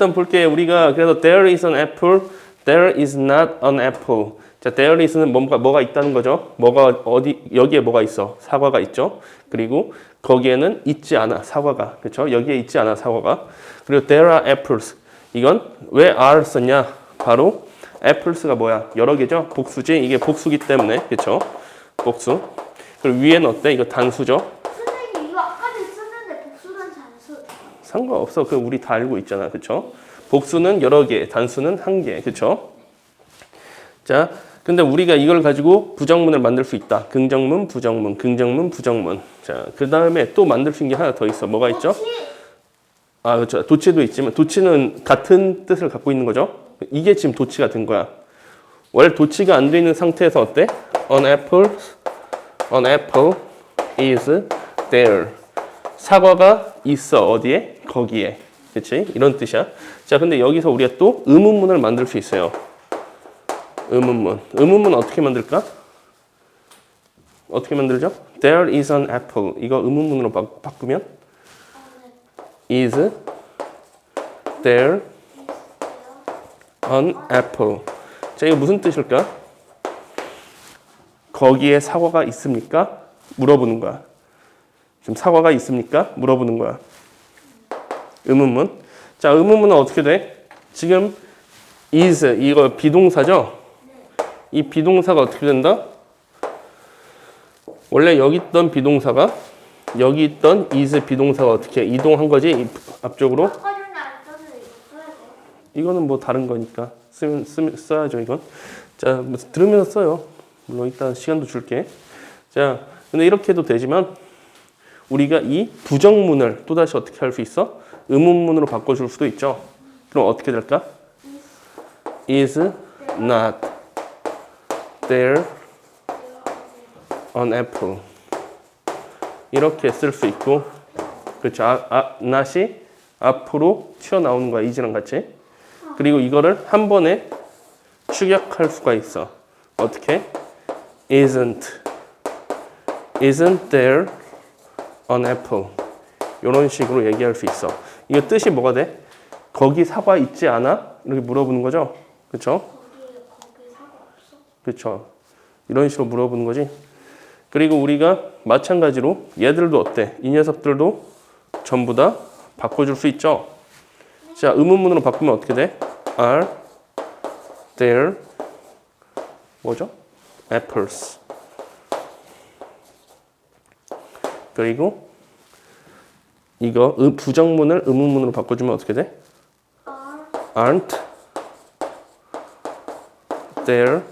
일단 볼게요. 우리가 그래서 there is an apple, there is not an apple. 자, there is는 뭔가 뭐가 있다는 거죠. 뭐가 어디 여기에 뭐가 있어? 사과가 있죠. 그리고 거기에는 있지 않아 사과가 그렇죠. 여기에 있지 않아 사과가. 그리고 there are apples. 이건 왜 are 썼냐? 바로 apples가 뭐야? 여러 개죠. 복수지. 이게 복수기 때문에 그렇죠. 복수. 그리고 위에는 어때? 이거 단수죠. 선생님 이거 아까도 있었는데 복수는 잔수. 상관없어. 그 우리 다 알고 있잖아. 그쵸? 복수는 여러 개, 단수는 한 개. 그쵸? 자, 근데 우리가 이걸 가지고 부정문을 만들 수 있다. 긍정문, 부정문, 긍정문, 부정문. 자, 그 다음에 또 만들 수 있는 게 하나 더 있어. 뭐가 있죠? 아, 그렇죠. 도치도 있지만 도치는 같은 뜻을 갖고 있는 거죠. 이게 지금 도치가 된 거야. 원래 도치가 안 돼 있는 상태에서 어때? An apple, an apple is there. 사과가 있어 어디에? 거기에. 그렇지? 이런 뜻이야. 자, 근데 여기서 우리가 또 의문문을 만들 수 있어요. 의문문. 의문문 어떻게 만들까? 어떻게 만들죠? There is an apple. 이거 의문문으로 바, 바꾸면 is there an apple? 자, 이거 무슨 뜻일까? 거기에 사과가 있습니까? 물어보는 거야. 지금 사과가 있습니까? 물어보는 거야. 의문문. 자, 의문문은 어떻게 돼? 지금 is 이거 비동사죠? 이 비동사가 어떻게 된다? 원래 여기 있던 비동사가 여기 있던 is 비동사가 어떻게 이동한 거지? 이 앞쪽으로? 이거는 뭐 다른 거니까 쓰면, 쓰면 써야죠 이건. 자, 뭐 들으면서 써요. 물론 이따 시간도 줄게. 자, 근데 이렇게 해도 되지만 우리가 이 부정문을 또 다시 어떻게 할 수 있어? 의문문으로 바꿔줄 수도 있죠. 그럼 어떻게 될까? Is not there an apple? 이렇게 쓸 수 있고, 그렇죠. 아, 아, not이 앞으로 튀어나오는 거야 이지랑 같이. 그리고 이거를 한 번에 축약할 수가 있어. 어떻게? Isn't Isn't there an apple? 이런 식으로 얘기할 수 있어. 이거 뜻이 뭐가 돼? 거기 사과 있지 않아? 이렇게 물어보는 거죠. 그렇죠? 그렇죠. 이런 식으로 물어보는 거지. 그리고 우리가 마찬가지로 얘들도 어때? 이 녀석들도 전부 다 바꿔줄 수 있죠. 자, 의문문으로 바꾸면 어떻게 돼? Are there 뭐죠? Apples. 그리고 이거 의- 부정문을 의문문으로 바꿔주면 어떻게 돼? are Aren't there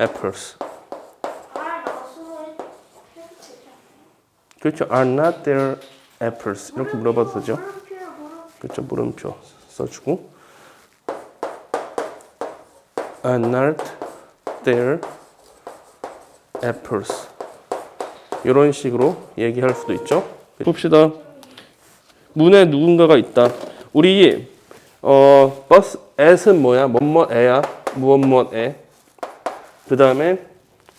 apples? 그렇죠. Are not there apples? 이렇게 물어봐도 되죠. 그렇죠. 물음표 써주고 Are not there apples? 이런 식으로 얘기할 수도 있죠. 봅시다. 문에 누군가가 있다. 우리 어 버스 at은 뭐야? 뭐뭐 애야? 무엇 무엇애? 그 다음에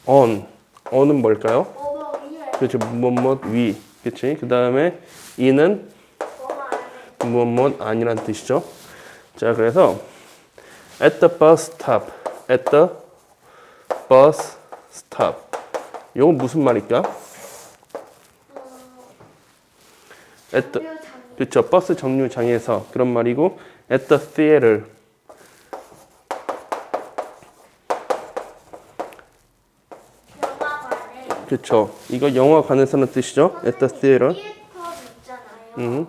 on on은 뭘까요? 뭐뭐 그렇죠. 무엇 무엇 위. 그렇지. 그 다음에 이는 뭐뭐 안에. 무엇 무엇 아니란 뜻이죠. 자, 그래서 at the bus stop, at the bus stop. 이건 무슨 말일까? At the 장 그렇죠. 버스 정류장에서 그런 말이고 at the theater 그렇죠. 이거 영화관에서는 뜻이죠. at the theater. 음.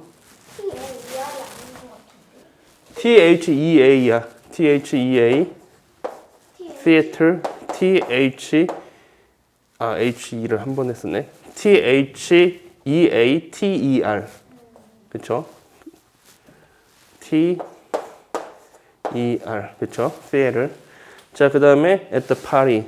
T E H E A야. T H E A theater T H 아 H E를 한 번에 쓰네. T H E A T E R 그렇죠? T E R 그렇죠? theater 자 그다음에 at the party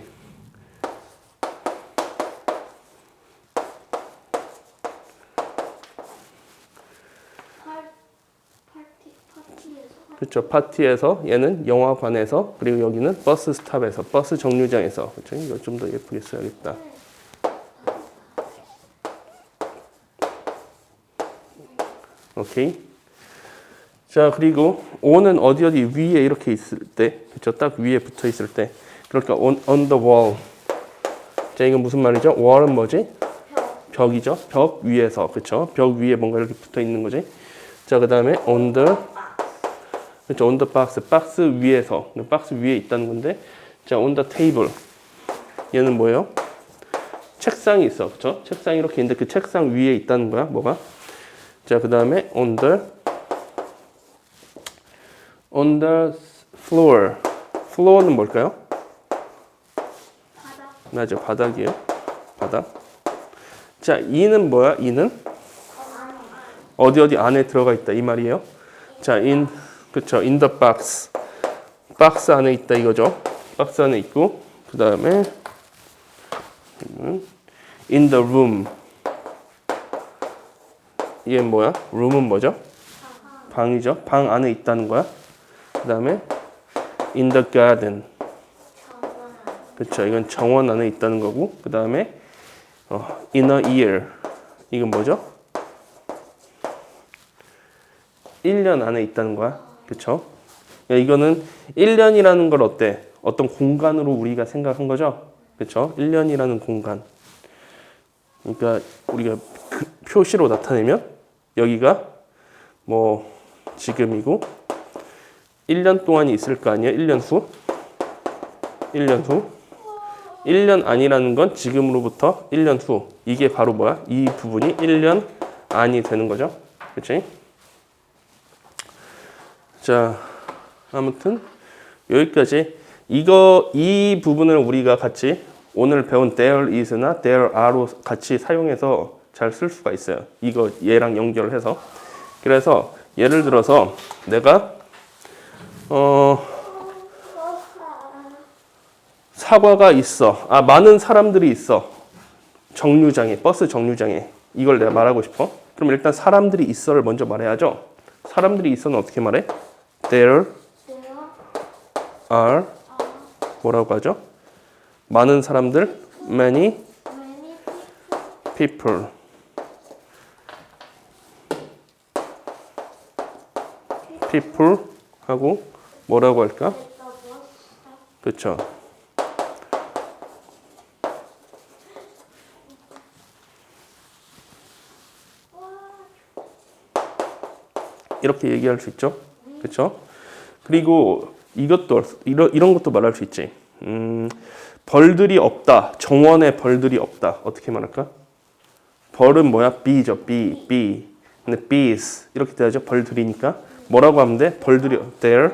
그렇죠? 파티에서 얘는 영화관에서 그리고 여기는 버스 스탑에서 버스 정류장에서 그렇죠? 이거 좀 더 예쁘게 써야겠다. 오케이. 자 그리고 on은 어디 어디 위에 이렇게 있을 때 그쵸? 딱 위에 붙어 있을 때. 그러니까 on, on the wall. 자 이건 무슨 말이죠? wall은 뭐지? 벽 이죠? 벽 위에서 그쵸? 벽 위에 뭔가 이렇게 붙어 있는 거지. 자 그 다음에 on the 그쵸? on the box 박스 위에서. 박스 위에 있다는 건데 자 on the table. 얘는 뭐예요? 책상이 있어 그쵸? 책상이 이렇게 있는데 그 책상 위에 있다는 거야 뭐가 자 그 다음에 on the on the floor. floor는 뭘까요? 바닥. 맞아, 바닥이에요. 바닥. 자, 이는 뭐야? 이는 어디 어디 안에 들어가 있다 이 말이에요. 자, in 그쵸? in the box. 박스 안에 있다 이거죠. 박스 안에 있고 그 다음에 in the room. 얘 뭐야? room은 뭐죠? 방이죠. 방 안에 있다는 거야. 그 다음에 in the garden. 그렇죠. 이건 정원 안에 있다는 거고. 그 다음에 어, inner ear. 이건 뭐죠? 1년 안에 있다는 거야. 그렇죠? 이거는 1년이라는 걸 어때? 어떤 공간으로 우리가 생각한 거죠? 그렇죠? 1년이라는 공간. 그러니까 우리가 그 표시로 나타내면 여기가 뭐 지금이고 1년 동안이 있을 거 아니에요? 1년 후? 1년 후? 1년 안이라는 건 지금으로부터 1년 후. 이게 바로 뭐야? 이 부분이 1년 안이 되는 거죠. 그치? 자, 아무튼 여기까지 이거 이 부분을 우리가 같이 오늘 배운 there is나 there are로 같이 사용해서 잘 쓸 수가 있어요. 이거 얘랑 연결을 해서. 그래서 예를 들어서 내가 어 사과가 있어. 아 많은 사람들이 있어. 정류장에 버스 정류장에 이걸 내가 말하고 싶어. 그럼 일단 사람들이 있어를 먼저 말해야죠. 사람들이 있어는 어떻게 말해? There are 뭐라고 하죠? 많은 사람들 many people people 하고 뭐라고 할까? 그렇죠. 이렇게 얘기할 수 있죠. 그렇죠? 그리고 이것도 이런 이런 것도 말할 수 있지. 음, 벌들이 없다. 정원에 벌들이 없다. 어떻게 말할까? 벌은 뭐야? be죠. bee, bee. 근데 bees 이렇게 돼야죠. 벌들이니까 뭐라고 하면 돼? 벌들이 there,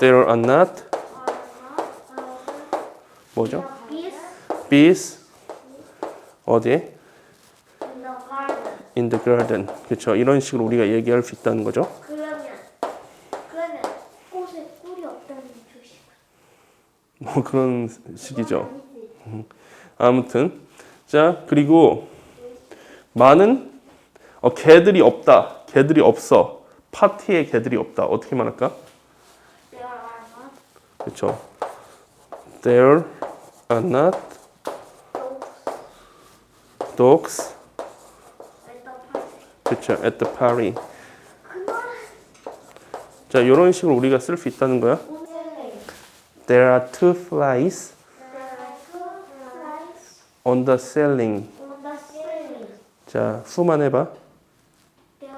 there are not 뭐죠? bees 어디에? in the garden. 그렇죠. 이런 식으로 우리가 얘기할 수 있다는 거죠. 뭐 그런 식이죠. 아무튼 자 그리고 많은 어, 개들이 없다. 개들이 없어. 파티에 개들이 없다. 어떻게 말할까? There are not 그렇죠. There are not dogs dogs. at the party. 그렇죠. At the party. 그거는 자 이런 식으로 우리가 쓸 수 있다는 거야. 오늘의 There are two flies There are two flies on the ceiling. on the ceiling. 자 수만 해봐. There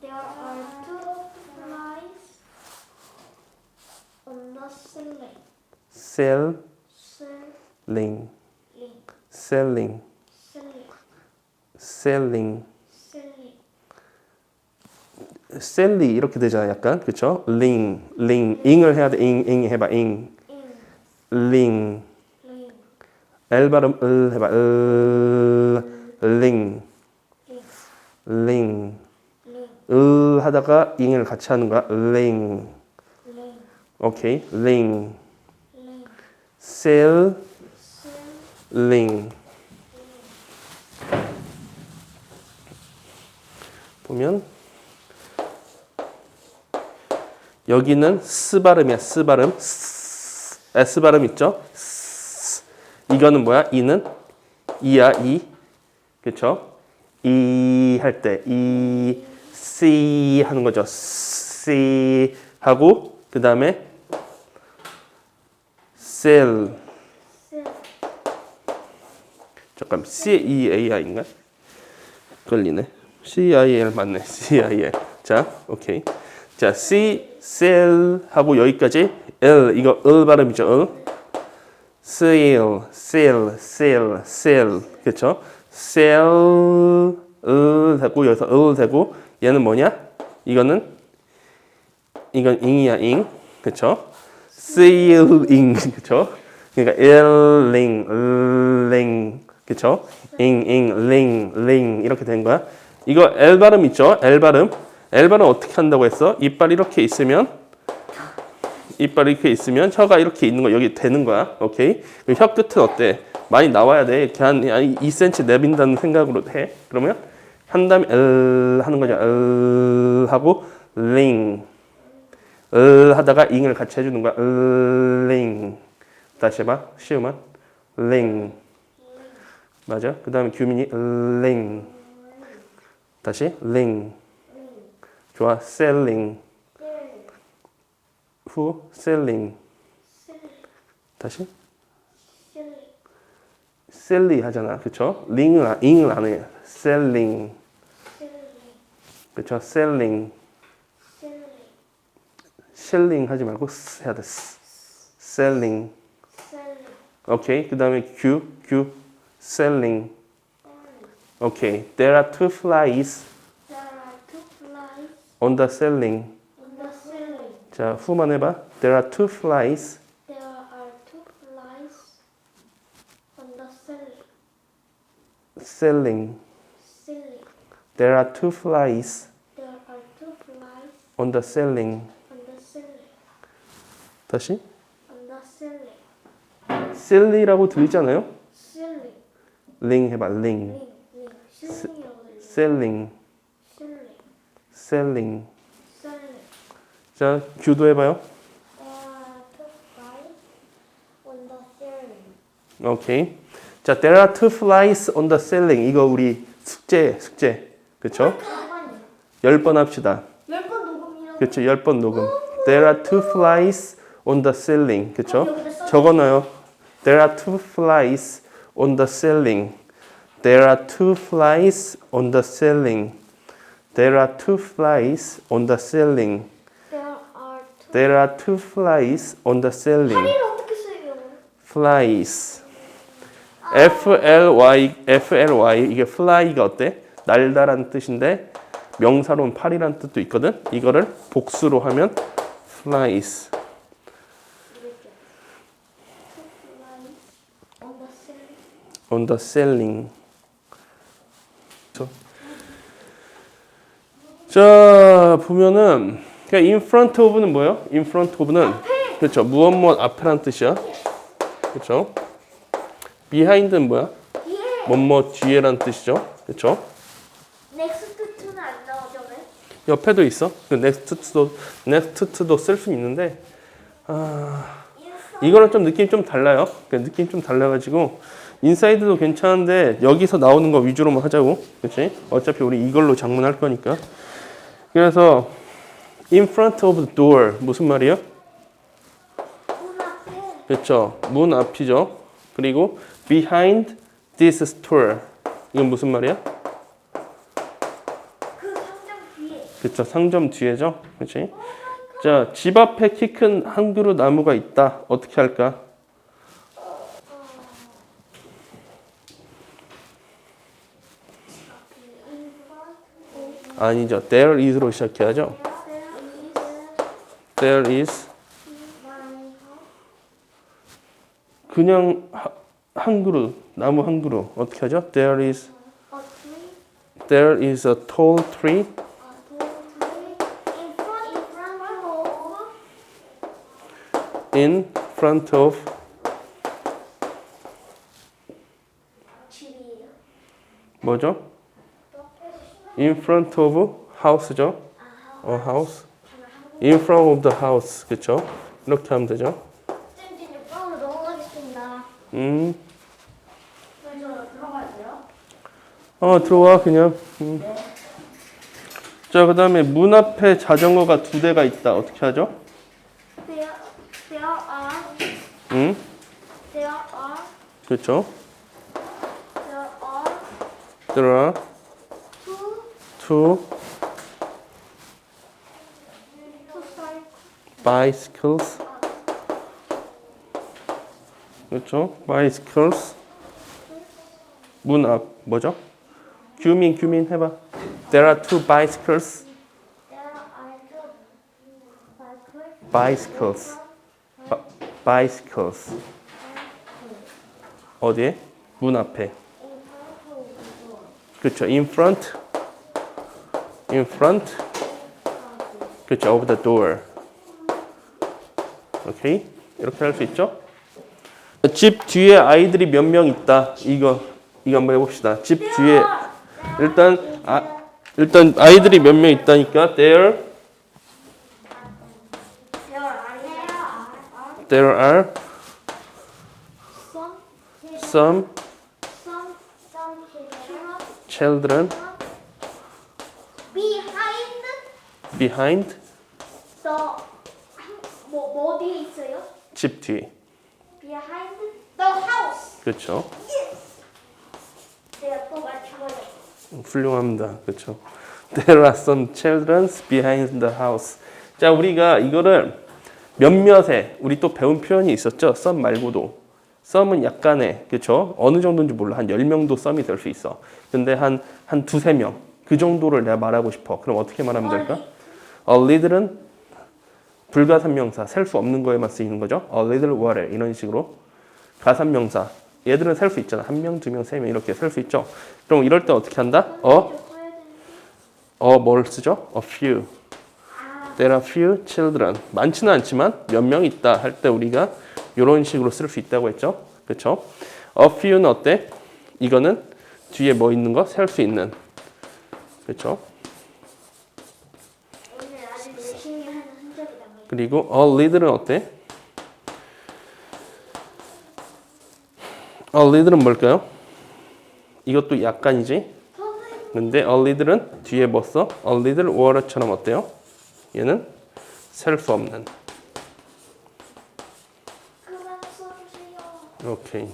there are two flies on the ceiling. Ceiling. Ceiling. Ceiling. Ceiling. Ceiling. Ceiling. 셀리 이렇게 되잖아 약간 그쵸? 링, 링, 잉을 해야 돼. 잉, 잉 해봐. 잉. 링. Ling. L 발음 을 해봐. 을, 링, 링. Ling. 을 하다가 잉을 같이 하는 거야. 링. Ling. 오케이. 링. Ling. 셀, Ceiling. 링. 보면 여기는 스 발음이야. 스 발음. 스, 발음 있죠? 스. 이거는 뭐야? 이는 이야 이. 그쵸? 이할 때 이. see 하는 거죠. see 하고 그 다음에 셀, 잠깐 C E A I인가? 걸리네. C I L 맞네. C I L. 자, 오케이. 자, C sell 하고 여기까지 L 이거 L 발음이죠. L. sell, sell, sell, sell. 그렇죠? sell L 되고 여기서 L 되고 얘는 뭐냐? 이거는 이건 ing이야, ing. 그렇죠? Sealing. 그렇죠? 그러니까 일링, 링, 그쵸? 잉, 잉, 링, 링 이렇게 된 거야. 이거 L 발음 있죠? L 발음. L 발음 어떻게 한다고 했어? 이빨 이렇게 있으면 이빨 이렇게 있으면 혀가 이렇게 있는 거 여기 되는 거야. 오케이? 그혀 끝은 어때? 많이 나와야 돼. 그냥 2cm 내빈다는 생각으로 해. 그러면 한 다음에 L 하는 거죠. L 하고 링. L 하다가 잉을 같이 해주는 거야. 링. 다시 해봐. 쉬우면 링. 맞아. 그 다음에 규민이 링. 다시 링. 좋아. 셀링. 후 셀링. 다시 셀, 셀리 하잖아. 그쵸? 링을 안- 잉을 안 해. 셀링. 셀, 그쵸? 셀링. 셀, 셀링 하지 말고 스 해야 돼. 스. 셀링. 셀, 오케이. 그 다음에 규, 규, selling. 오케이. There are two flies There are two flies on the selling. on the ceiling. 자, 후만 해봐. There are two flies There are two flies on the ceiling. selling. Ceiling. There are two flies There are two flies on the selling. 다시. The ceiling. silly라고 들리잖아요. Ceiling. ling 해봐. ling. 링, 링. ceiling이라고 들려. selling. Ceiling. selling. Ceiling. 자, 규도 해봐요. Are two flies on the ceiling. 오케이. 자, there are two flies on the ceiling. 이거 우리 숙제, 숙제. 그쵸? 열 번 합시다. 몇 번 녹음이라고? 그쵸? 열 번 녹음. There are two flies on the ceiling. 그쵸? 적어놔요. There are two flies on the ceiling. There are two flies on the ceiling. There are two flies on the ceiling. There are two. Flies on the ceiling. flies. F L Y F L Y 이게 fly가 어때? 날다란 뜻인데 명사로는 팔이란 뜻도 있거든. 이거를 복수로 하면 flies. 이렇게. Two flies on the ceiling. On the ceiling. 그쵸? 자 보면은 그냥 in front of는 뭐예요? in front of는 그렇죠 무엇 무엇 앞에란 뜻이야. 그렇죠? behind는 뭐야? 뒤에 뭐뭐 뒤에란 뜻이죠. 그렇죠? 넥스트 2는 안 나오죠, 왜? 옆에도 있어. 그 next to도 next to도 쓸 수 있는데 아 이거는 좀 느낌 좀 달라요. 그 느낌 좀 달라가지고 인사이드도 괜찮은데 여기서 나오는 거 위주로만 하자고, 그렇지? 어차피 우리 이걸로 장문할 거니까. 그래서 in front of the door 무슨 말이에요? 그렇죠. 문 앞이죠. 그리고 behind this store 이건 무슨 말이야? 그 상점 뒤에 그렇죠. 상점 뒤에죠. 그렇지? 자, 집 앞에 키 큰 한 그루 나무가 있다. 어떻게 할까? in front of 아니죠. There is로 시작해야죠. there is. 그냥 하- 한 그루 나무 한 그루 어떻게 하죠? There is there is a tall tree in front, of. 뭐죠? In front of house죠. 아, a house. In front of the house. 그렇죠? 이렇게 하면 되죠. 쌤 이제 빵으로 넘어가겠습니다. 음. 들어가야 돼요? 어, 들어와 그냥. 음. 자, 그 다음에 문 앞에 자전거가 두 대가 있다. 어떻게 하죠? There, there are, 응? there are, 그렇죠. there are There are two, cycles. bicycles. 그렇죠. bicycles. 문 앞 뭐죠? 규민 규민 해봐. There are two bicycles. Bicycles. Bi- bicycles. 어디에? 문 앞에. 그렇죠. In front. In front. 그렇죠. Of the door. 오케이. 이렇게 할 수 있죠? 집 뒤에 아이들이 몇 명 있다. 이거 이거 한번 해봅시다. 집 뒤에 일단 아 일단 아이들이 몇 명 있다니까. There There are, some children children behind behind the 뭐, 뭐 어디에 있어요? 집 뒤. Behind the house. 그렇죠. 내가 또 맞춰버려. 훌륭합니다. 그렇죠. There are some children behind the house. 자, 우리가 이거를 몇몇에 우리 또 배운 표현이 있었죠. some 말고도. some은 약간의 그렇죠. 어느 정도인지 몰라. 한 10명도 some이 될 수 있어. 근데 한 한 두세 명. 그 정도를 내가 말하고 싶어. 그럼 어떻게 말하면 될까? A little은 불가산명사, 셀 수 없는 거에만 쓰이는 거죠. A little water 이런 식으로 가산명사. 얘들은 셀 수 있잖아. 한 명, 두 명, 세 명 이렇게 셀 수 있죠. 그럼 이럴 때 어떻게 한다? 어, 어, 뭘 쓰죠? A few. There are few children. 많지는 않지만 몇 명 있다 할 때 우리가 이런 식으로 쓸 수 있다고 했죠. 그렇죠? A few는 어때? 이거는 뒤에 뭐 있는 거? 셀 수 있는. 그렇죠? 오늘 아주 열심히 하는 흔적이다. 그리고 a little은 어때? a little은 뭘까요? 이것도 약간이지. 근데 a little은 뒤에 뭐 써? a little water처럼 어때요? 얘는 셀 수 없는. 오케이.